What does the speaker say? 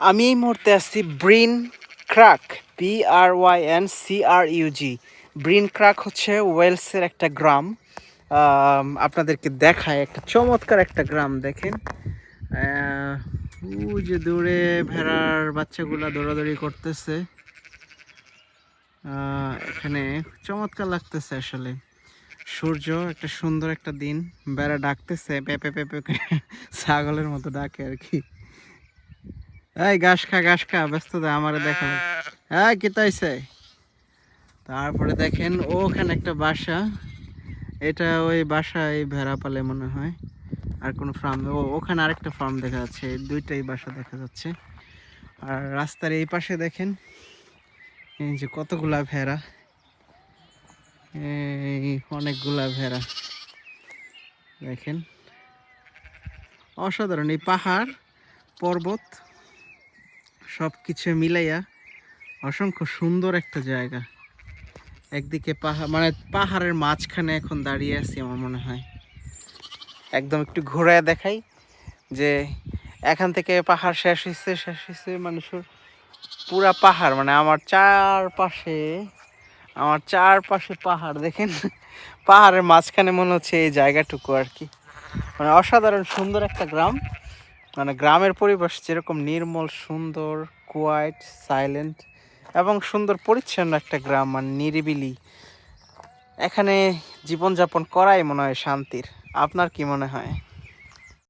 আমি এই মুহূর্তে আসছি Bryncrug P R Y N C R U G Bryncrug হচ্ছে ওয়েলসের একটা গ্রাম। আপনাদেরকে দেখায় একটা চমৎকার একটা গ্রাম, দেখেন। যে দূরে ভেড়ার বাচ্চাগুলা দৌড়াদৌড়ি করতেছে। এখানে চমৎকার লাগতেছে আসলে। সূর্য, একটা সুন্দর একটা দিন। বেড়া ডাকতেছে, পেপে পেপে ছাগলের মতো ডাকে আর কি। এই ঘাস খা ঘাস খা, ব্যস্ত আমারে দেখো। হ্যাঁ কি তাইছে তারপরে দেখেন, ওখানে একটা বাসা। এটা ওই বাসায় ভেড়া পালে মনে হয়। আর কোনো ফার্ম ও, ওখানে আরেকটা ফার্ম দেখা যাচ্ছে দুইটাই বাসা দেখা যাচ্ছে। আর রাস্তার এই পাশে দেখেন, এই যে কতগুলা ভেড়া। এই অনেকগুলা ভেড়া। দেখেন, অসাধারণ। এই পাহাড়, পর্বত সব কিছু মিলাইয়া অসংখ্য সুন্দর একটা জায়গা। একদিকে পাহাড় মানে পাহাড়ের মাঝখানে এখন দাঁড়িয়ে আছি আমার মনে হয়। একদম একটু ঘোরায় দেখাই যে এখান থেকে পাহাড় শেষ হয়েছে শেষ হয়েছে মানুষের পুরা পাহাড়। মানে আমার চারপাশে আমার চারপাশে পাহাড়, দেখেন? পাহাড়ের মাঝখানে মনে হচ্ছে এই জায়গাটুকু আর কি। মানে অসাধারণ সুন্দর একটা গ্রাম। মানে গ্রামের পরিবেশ যেরকম নির্মল, সুন্দর কোয়াইট সাইলেন্ট এবং সুন্দর পরিচ্ছন্ন একটা গ্রাম মানে নিরিবিলি। এখানে জীবনযাপন করাই মনে হয় শান্তির। আপনার কি মনে হয়?